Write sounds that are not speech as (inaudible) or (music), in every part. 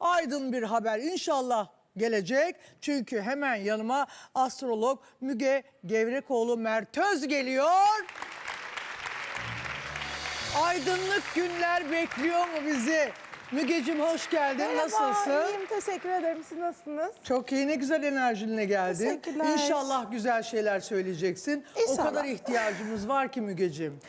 aydın bir haber inşallah gelecek. Çünkü hemen yanıma astrolog Müge Gevrekoğlu Mertöz geliyor. Aydınlık günler bekliyor mu bizi? Mügecim hoş geldin. Nasılsın? iyiyim. Teşekkür ederim. Siz nasılsınız? Çok iyi ne güzel enerjinle geldin. Teşekkürler. İnşallah güzel şeyler söyleyeceksin. O İnşallah. kadar ihtiyacımız var ki Mügecim.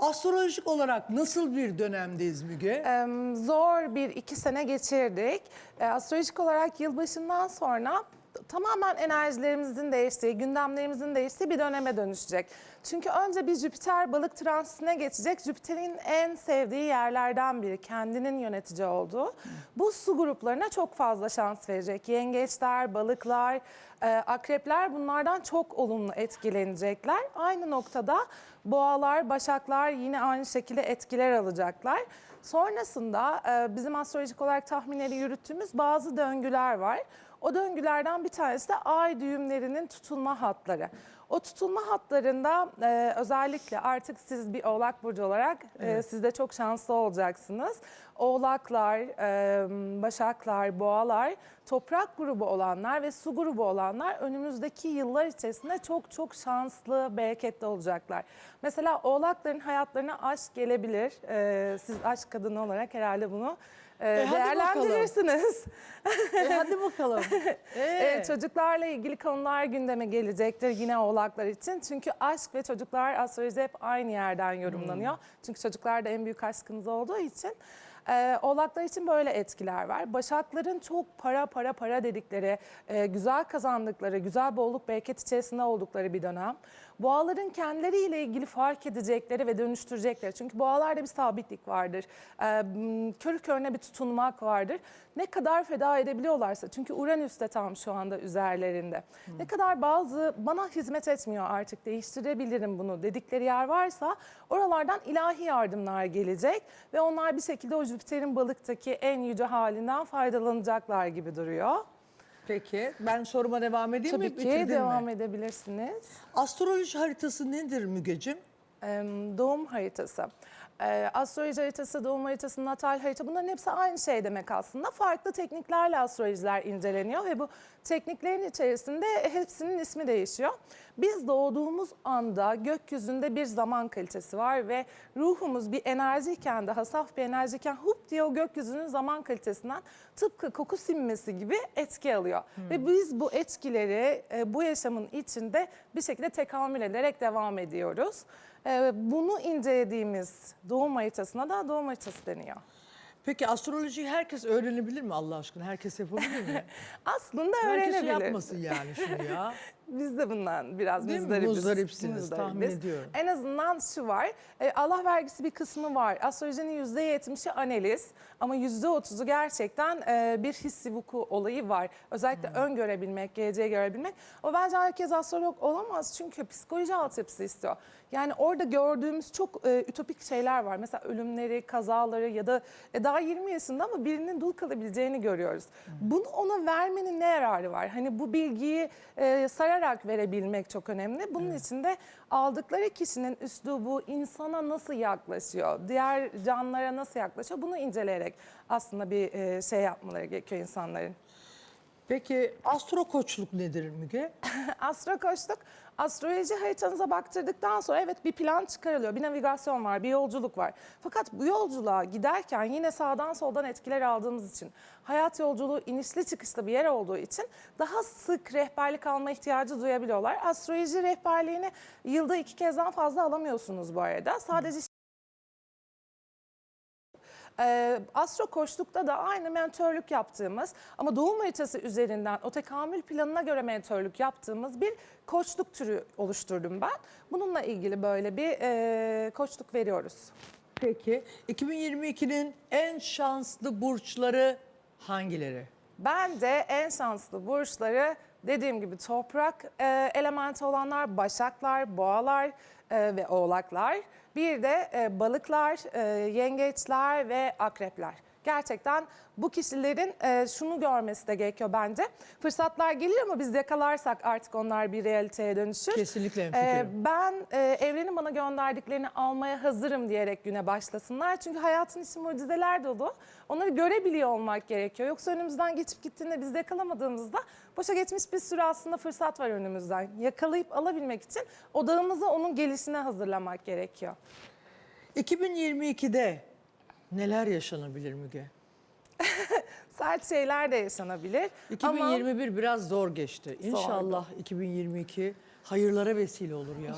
Astrolojik olarak nasıl bir dönemdeyiz Müge? Ee, zor bir iki sene geçirdik. Ee, astrolojik olarak yılbaşından sonra tamamen enerjilerimizin değiştiği, gündemlerimizin değiştiği bir döneme dönüşecek. Çünkü önce bir Jüpiter balık transitine geçecek. Jüpiter'in en sevdiği yerlerden biri, kendinin yönetici olduğu. Bu su gruplarına çok fazla şans verecek. Yengeçler, balıklar, e, akrepler bunlardan çok olumlu etkilenecekler. Aynı noktada boğalar, başaklar yine aynı şekilde etkiler alacaklar. Sonrasında e, bizim astrolojik olarak tahminleri yürüttüğümüz bazı döngüler var. O döngülerden bir tanesi de ay düğümlerinin tutulma hatları. O tutulma hatlarında e, özellikle artık siz bir oğlak burcu olarak e, siz de çok şanslı olacaksınız. Oğlaklar, e, başaklar, boğalar, toprak grubu olanlar ve su grubu olanlar önümüzdeki yıllar içerisinde çok çok şanslı, bereketli olacaklar. Mesela oğlakların hayatlarına aşk gelebilir. E, siz aşk kadını olarak herhalde bunu e, E, hadi değerlendirirsiniz. E, hadi bakalım. Ee, (laughs) Evet, çocuklarla ilgili konular gündeme gelecektir yine oğlaklar için. Çünkü aşk ve çocuklar astrolojide hep aynı yerden yorumlanıyor. Çünkü çocuklar da en büyük aşkınız olduğu için. Ee, oğlaklar için böyle etkiler var. Başakların çok para para para dedikleri, e, güzel kazandıkları, güzel bolluk bereket içerisinde oldukları bir dönem. Boğaların kendileriyle ilgili fark edecekleri ve dönüştürecekleri. Çünkü boğalarda bir sabitlik vardır. M, körü körüne bir tutunmak vardır. Ne kadar feda edebiliyorlarsa. Çünkü Uranüs de tam şu anda üzerlerinde. Ne kadar bazı bana hizmet etmiyor artık değiştirebilirim bunu dedikleri yer varsa oralardan ilahi yardımlar gelecek. Ve onlar bir şekilde o Jüpiter'in balıktaki en yüce halinden faydalanacaklar gibi duruyor. Peki ben soruma devam edeyim Tabii mi? ki Bitirdin devam mi? edebilirsiniz. Astroloji haritası nedir Mügecim? Em, doğum haritası. Ee, astroloji haritası, doğum haritası, natal harita bunların hepsi aynı şey demek aslında. Farklı tekniklerle astrolojiler inceleniyor ve bu tekniklerin içerisinde hepsinin ismi değişiyor. Biz doğduğumuz anda gökyüzünde bir zaman kalitesi var ve ruhumuz bir enerjiyken daha saf bir enerjiyken hup diye o gökyüzünün zaman kalitesinden tıpkı koku sinmesi gibi etki alıyor. Ve biz bu etkileri e, bu yaşamın içinde bir şekilde tekamül ederek devam ediyoruz. Ee, Bunu incelediğimiz doğum haritasına da doğum haritası deniyor. Peki astrolojiyi herkes öğrenebilir mi Allah aşkına? Herkes yapabilir mi? (laughs) Aslında Herkes öğrenebilir. yapmasın yani şunu ya. (laughs) Biz de bundan biraz Değil muzdaribiz. Muzdaripsiniz, tahmin ediyorum. En azından şu var, e, Allah vergisi bir kısmı var. Astrolojinin %70'i analiz ama %30'u gerçekten e, bir hissi vuku olayı var. Özellikle Hmm. öngörebilmek, geleceği görebilmek. Ama bence herkes astrolog olamaz çünkü psikoloji altyapısı istiyor. Yani orada gördüğümüz çok e, ütopik şeyler var. Mesela ölümleri, kazaları ya da e, daha 20 yaşında ama birinin dul kalabileceğini görüyoruz. Bunu ona vermenin ne yararı var? Hani bu bilgiyi e, sayarak verebilmek çok önemli. Bunun için de aldıkları kişinin üslubu insana nasıl yaklaşıyor, diğer canlılara nasıl yaklaşıyor bunu inceleyerek aslında bir e, şey yapmaları gerekiyor insanların. Peki astro koçluk nedir Müge? (laughs) Astro koçluk, astroloji haritanıza baktırdıktan sonra evet bir plan çıkarılıyor, bir navigasyon var, bir yolculuk var. Fakat bu yolculuğa giderken yine sağdan soldan etkiler aldığımız için, hayat yolculuğu inişli çıkışlı bir yer olduğu için daha sık rehberlik alma ihtiyacı duyabiliyorlar. Astroloji rehberliğini yılda iki kezden fazla alamıyorsunuz bu arada. Sadece ee, astro koçlukta da aynı mentörlük yaptığımız ama doğum haritası üzerinden o tekamül planına göre mentörlük yaptığımız bir koçluk türü oluşturdum ben. Bununla ilgili böyle bir e, koçluk veriyoruz. Peki 2022'nin en şanslı burçları hangileri? Bence en şanslı burçları dediğim gibi toprak e, elementi olanlar başaklar, boğalar e, ve oğlaklar. Bir de e, balıklar, e, yengeçler ve akrepler. gerçekten bu kişilerin e, şunu görmesi de gerekiyor bence. Fırsatlar gelir ama biz yakalarsak artık onlar bir realiteye dönüşür. Kesinlikle hemfikirim. ben e, evrenin bana gönderdiklerini almaya hazırım diyerek güne başlasınlar. Çünkü hayatın içi mucizeler dolu. Onları görebiliyor olmak gerekiyor. Yoksa önümüzden geçip gittiğinde biz de yakalamadığımızda boşa geçmiş bir sürü aslında fırsat var önümüzden. Yakalayıp alabilmek için odağımızı onun gelişine hazırlamak gerekiyor. 2022'de neler yaşanabilir Müge? (laughs) Sert şeyler de yaşanabilir. Ama 2021 biraz zor geçti. İnşallah 2022 hayırlara vesile olur ya. Değil mi?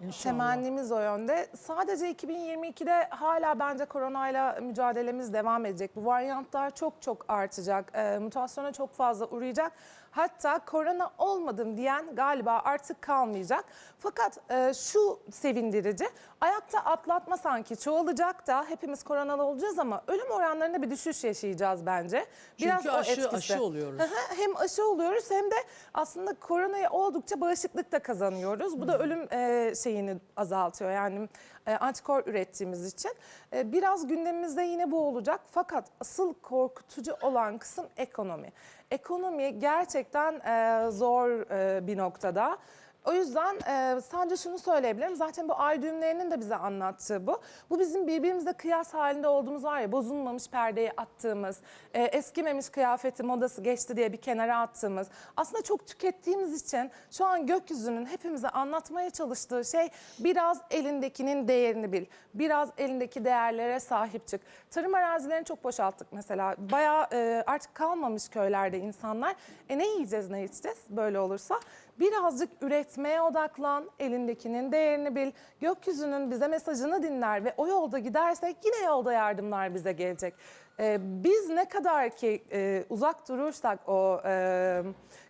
İnşallah. Temennimiz o yönde. Sadece 2022'de hala bence koronayla mücadelemiz devam edecek. Bu varyantlar çok çok artacak. Ee, mutasyona çok fazla uğrayacak. Hatta korona olmadım diyen galiba artık kalmayacak. Fakat e, şu sevindirici. Ayakta atlatma sanki çoğalacak da hepimiz koronalı olacağız ama ölüm oranlarında bir düşüş yaşayacağız bence. Çünkü aşı- aşı oluyoruz. Hem aşı oluyoruz hem de aslında koronaya oldukça bağışıklık da kazanıyoruz. Bu da ölüm e, şeyini azaltıyor. Yani e, antikor ürettiğimiz için. E, biraz gündemimizde yine bu olacak. Fakat asıl korkutucu olan kısım ekonomi. Ekonomi gerçekten e, zor e, bir noktada. O yüzden e, sadece şunu söyleyebilirim. Zaten bu ay düğümlerinin de bize anlattığı bu. Bu bizim birbirimizle kıyas halinde olduğumuz var ya bozulmamış perdeyi attığımız, e, eskimemiş kıyafeti modası geçti diye bir kenara attığımız. Aslında çok tükettiğimiz için şu an gökyüzünün hepimize anlatmaya çalıştığı şey biraz elindekinin değerini bil. Biraz elindeki değerlere sahip çık. Tarım arazilerini çok boşalttık mesela. Bayağı e, artık kalmamış köylerde insanlar. E ne yiyeceğiz ne içeceğiz böyle olursa? Birazcık üretmeye odaklan, elindekinin değerini bil, gökyüzünün bize mesajını dinler ve o yolda gidersek yine yolda yardımlar bize gelecek. Ee, biz ne kadar ki e, uzak durursak o e,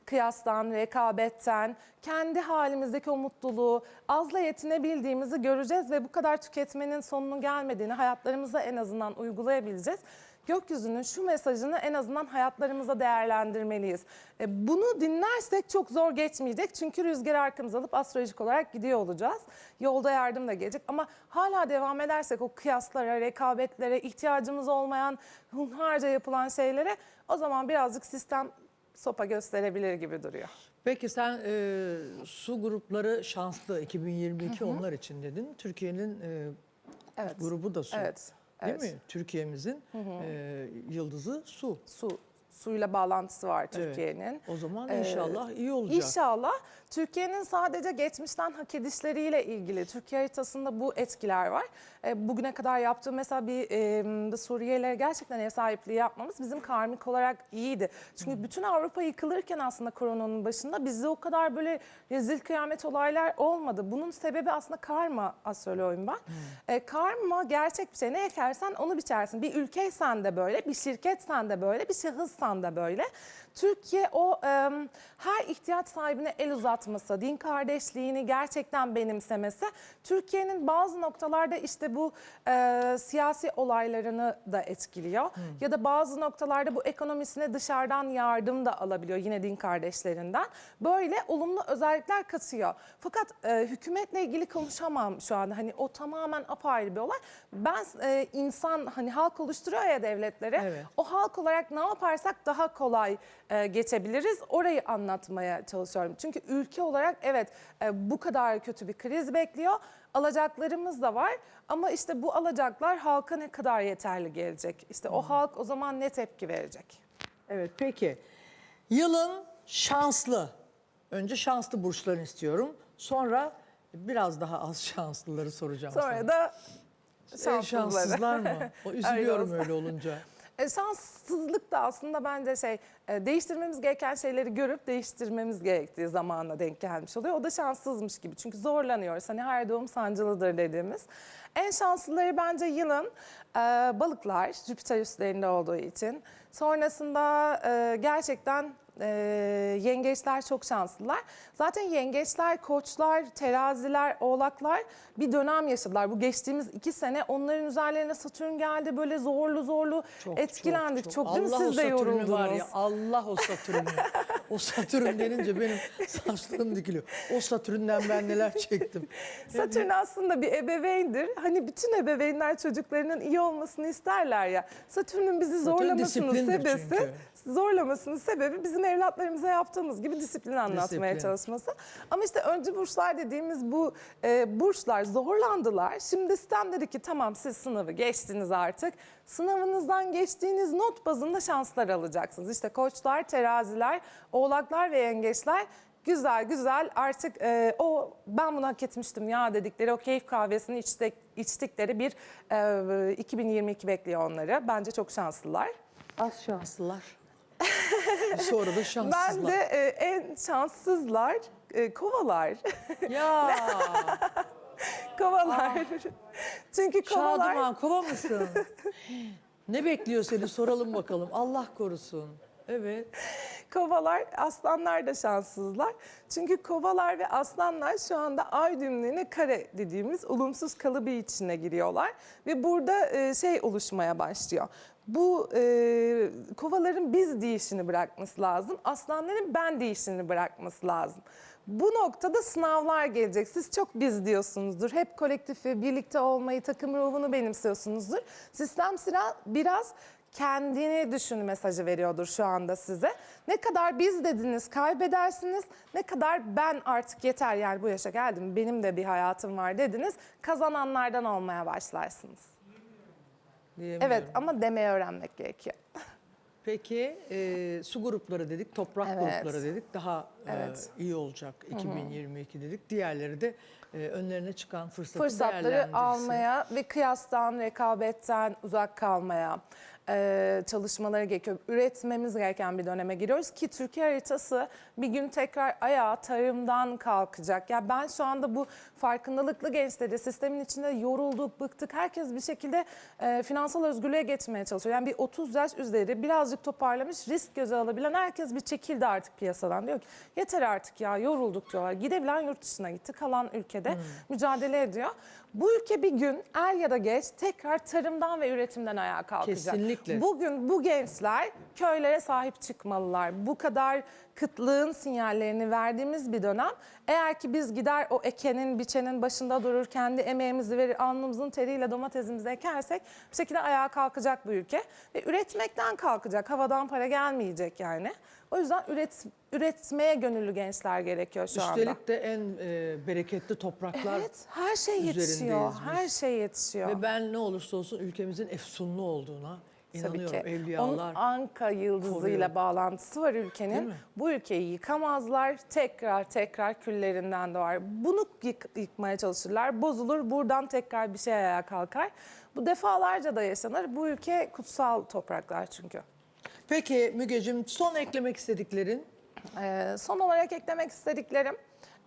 kıyastan, rekabetten, kendi halimizdeki o mutluluğu, azla yetinebildiğimizi göreceğiz ve bu kadar tüketmenin sonunun gelmediğini hayatlarımıza en azından uygulayabileceğiz gökyüzünün şu mesajını en azından hayatlarımıza değerlendirmeliyiz. E, bunu dinlersek çok zor geçmeyecek çünkü rüzgarı arkamıza alıp astrolojik olarak gidiyor olacağız. Yolda yardım da gelecek ama hala devam edersek o kıyaslara, rekabetlere, ihtiyacımız olmayan hunharca yapılan şeylere o zaman birazcık sistem sopa gösterebilir gibi duruyor. Peki sen e, su grupları şanslı 2022 onlar için dedin. Türkiye'nin e, Evet. grubu da su. Evet. Değil evet. mi? Türkiye'mizin e, yıldızı su. Su suyla bağlantısı var Türkiye'nin. O zaman Ee, inşallah iyi olacak. İnşallah Türkiye'nin sadece geçmişten hak edişleriyle ilgili Türkiye haritasında bu etkiler var. E, bugüne kadar yaptığı mesela bir e, Suriyelilere gerçekten ev sahipliği yapmamız bizim karmik olarak iyiydi. Çünkü bütün Avrupa yıkılırken aslında koronanın başında bizde o kadar böyle rezil kıyamet olaylar olmadı. Bunun sebebi aslında karma astroloğuyum ben. E, karma gerçek bir şey. Ne ekersen onu biçersin. Bir ülkeysen de böyle, bir şirketsen de böyle, bir şahıssan da böyle. Türkiye o e, her ihtiyaç sahibine el uzatması, din kardeşliğini gerçekten benimsemesi, Türkiye'nin bazı noktalarda işte bu e, siyasi olaylarını da etkiliyor. Ya da bazı noktalarda bu ekonomisine dışarıdan yardım da alabiliyor yine din kardeşlerinden. Böyle olumlu özellikler katıyor. Fakat e, hükümetle ilgili konuşamam şu anda. Hani o tamamen apayrı bir olay. Ben e, insan hani halk oluşturuyor ya devletleri. Evet. O halk olarak ne yaparsak daha kolay e, geçebiliriz. Orayı anlatmaya çalışıyorum. Çünkü ülke olarak evet e, bu kadar kötü bir kriz bekliyor. Alacaklarımız da var ama işte bu alacaklar halka ne kadar yeterli gelecek? İşte o halk o zaman ne tepki verecek? Evet peki. Yılın şanslı. Önce şanslı burçlarını istiyorum. Sonra biraz daha az (laughs) şanslıları soracağım sana. Sonra da En şanssızları. şanssızlar mı? O (laughs) üzülüyorum öyle olunca. E, şanssızlık da aslında bence şey e, değiştirmemiz gereken şeyleri görüp değiştirmemiz gerektiği zamana denk gelmiş oluyor. O da şanssızmış gibi çünkü zorlanıyoruz. Hani her doğum sancılıdır dediğimiz. En şanslıları bence yılın e, balıklar Jüpiter üstlerinde olduğu için. Sonrasında e, gerçekten e, yengeçler çok şanslılar. Zaten yengeçler, koçlar, teraziler, oğlaklar bir dönem yaşadılar. Bu geçtiğimiz iki sene onların üzerlerine Satürn geldi. Böyle zorlu zorlu Çok, etkilendik. Çok, değil mi? Allah o Siz de yoruldunuz. var ya Allah o Satürn'ü. O Satürn denince benim (laughs) saçlarım dikiliyor. O Satürn'den ben neler çektim. (laughs) Satürn aslında bir ebeveyndir. Hani bütün ebeveynler çocuklarının iyi olmasını isterler ya. Satürn'ün bizi zorlamasının sebebi çünkü. Zorlamasının sebebi bizim evlatlarımıza yaptığımız gibi disiplin anlatmaya Disiplin. çalışması. Ama işte öncü burçlar dediğimiz bu e, burçlar zorlandılar. Şimdi sistem dedi ki tamam siz sınavı geçtiniz artık. Sınavınızdan geçtiğiniz not bazında şanslar alacaksınız. İşte koçlar, teraziler, oğlaklar ve yengeçler güzel güzel artık e, o ben bunu hak etmiştim ya dedikleri o keyif kahvesini içtik, içtikleri bir e, 2022 bekliyor onları. Bence çok şanslılar. Az şanslılar. Sonra da şanssızlar. Bence e, en şanssızlar e, kovalar. Ya (laughs) kovalar. Çünkü kovalar Şaduman kova mısın? ne bekliyor seni soralım bakalım. Allah korusun. Evet. (laughs) Kovalar, aslanlar da şanssızlar. Çünkü kovalar ve aslanlar şu anda ay düğümlerine kare dediğimiz olumsuz kalıbı içine giriyorlar. Ve burada e, şey oluşmaya başlıyor. Bu e, kovaların biz deyişini bırakması lazım. Aslanların ben deyişini bırakması lazım. Bu noktada sınavlar gelecek. Siz çok biz diyorsunuzdur. Hep kolektifi, birlikte olmayı, takım ruhunu benimsiyorsunuzdur. Sistem sıra biraz kendini düşün mesajı veriyordur şu anda size. Ne kadar biz dediniz kaybedersiniz, ne kadar ben artık yeter yani bu yaşa geldim benim de bir hayatım var dediniz kazananlardan olmaya başlarsınız. Evet ama demeyi öğrenmek gerekiyor. Peki e, su grupları dedik, toprak Evet. grupları dedik. Daha e, Evet. iyi olacak 2022 dedik. Diğerleri de e, önlerine çıkan fırsatı Fırsatları değerlendirsin. almaya ve kıyastan, rekabetten uzak kalmaya e, çalışmaları gerekiyor. Üretmemiz gereken bir döneme giriyoruz ki Türkiye haritası bir gün tekrar ayağa tarımdan kalkacak. Ya ben şu anda bu farkındalıklı gençleri sistemin içinde yorulduk, bıktık. Herkes bir şekilde e, finansal özgürlüğe geçmeye çalışıyor. Yani bir 30 yaş üzeri birazcık toparlamış, risk göze alabilen herkes bir çekildi artık piyasadan. Diyor ki yeter artık ya yorulduk diyorlar. Gidebilen yurt dışına gitti, kalan ülkede mücadele ediyor. Bu ülke bir gün er ya da geç tekrar tarımdan ve üretimden ayağa kalkacak. Kesinlikle. Bugün bu gençler köylere sahip çıkmalılar. Bu kadar kıtlığın sinyallerini verdiğimiz bir dönem. Eğer ki biz gider o ekenin, biçenin başında durur, kendi emeğimizi verir, alnımızın teriyle domatesimizi ekersek bir şekilde ayağa kalkacak bu ülke. Ve üretmekten kalkacak, havadan para gelmeyecek yani. O yüzden üret, üretmeye gönüllü gençler gerekiyor şu anda. Üstelik de en e, bereketli topraklar Evet, her şey yetişiyor. biz. Her şey yetişiyor. ve ben ne olursa olsun ülkemizin efsunlu olduğuna Tabii inanıyorum. ki. Evliyalar. Onun Anka yıldızıyla koruyor. bağlantısı var Değil ülkenin. mi? Bu ülkeyi yıkamazlar. Tekrar tekrar küllerinden doğar. Bunu yık- yıkmaya çalışırlar. Bozulur. Buradan tekrar bir şey ayağa kalkar. Bu defalarca da yaşanır. Bu ülke kutsal topraklar çünkü. Peki Mügeciğim son eklemek istediklerin? Ee, son olarak eklemek istediklerim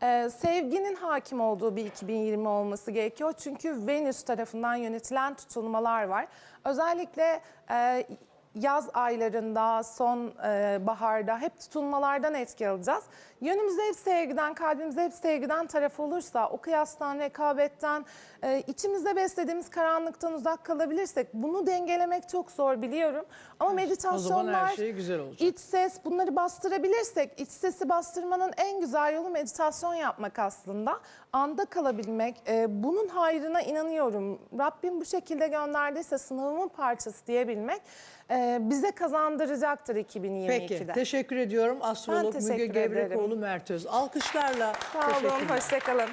e, sevginin hakim olduğu bir 2020 olması gerekiyor. Çünkü Venüs tarafından yönetilen tutulmalar var. Özellikle e, yaz aylarında, son e, baharda hep tutulmalardan etki alacağız. Yönümüzde hep sevgiden, kalbimizde hep sevgiden taraf olursa, o kıyastan, rekabetten, e, içimizde beslediğimiz karanlıktan uzak kalabilirsek bunu dengelemek çok zor biliyorum. Ama meditasyonlar, şey güzel olacak. İç ses bunları bastırabilirsek, iç sesi bastırmanın en güzel yolu meditasyon yapmak aslında. Anda kalabilmek, e, bunun hayrına inanıyorum. Rabbim bu şekilde gönderdiyse sınavımın parçası diyebilmek e, bize kazandıracaktır 2022'de. Peki teşekkür ediyorum. Astrolog Ben Müge teşekkür Gevrekoğlu ederim. Mertöz. Alkışlarla Sağ olun, hoşçakalın.